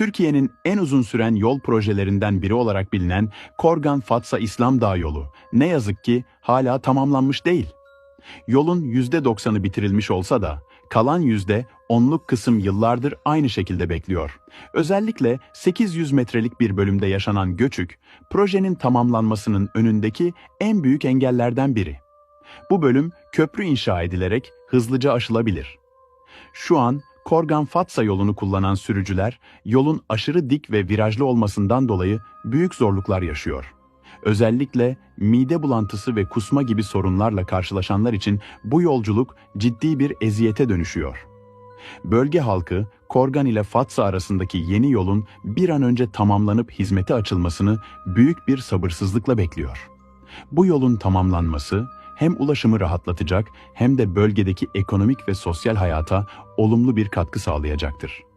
Türkiye'nin en uzun süren yol projelerinden biri olarak bilinen Korgan-Fatsa İslam Dağ yolu ne yazık ki hala tamamlanmış değil. Yolun %90'ı bitirilmiş olsa da kalan yüzde onluk kısım yıllardır aynı şekilde bekliyor. Özellikle 800 metrelik bir bölümde yaşanan göçük, projenin tamamlanmasının önündeki en büyük engellerden biri. Bu bölüm köprü inşa edilerek hızlıca aşılabilir. Şu an Korgan-Fatsa yolunu kullanan sürücüler yolun aşırı dik ve virajlı olmasından dolayı büyük zorluklar yaşıyor. Özellikle mide bulantısı ve kusma gibi sorunlarla karşılaşanlar için bu yolculuk ciddi bir eziyete dönüşüyor. Bölge halkı Korgan ile Fatsa arasındaki yeni yolun bir an önce tamamlanıp hizmete açılmasını büyük bir sabırsızlıkla bekliyor. Bu yolun tamamlanması hem ulaşımı rahatlatacak hem de bölgedeki ekonomik ve sosyal hayata olumlu bir katkı sağlayacaktır.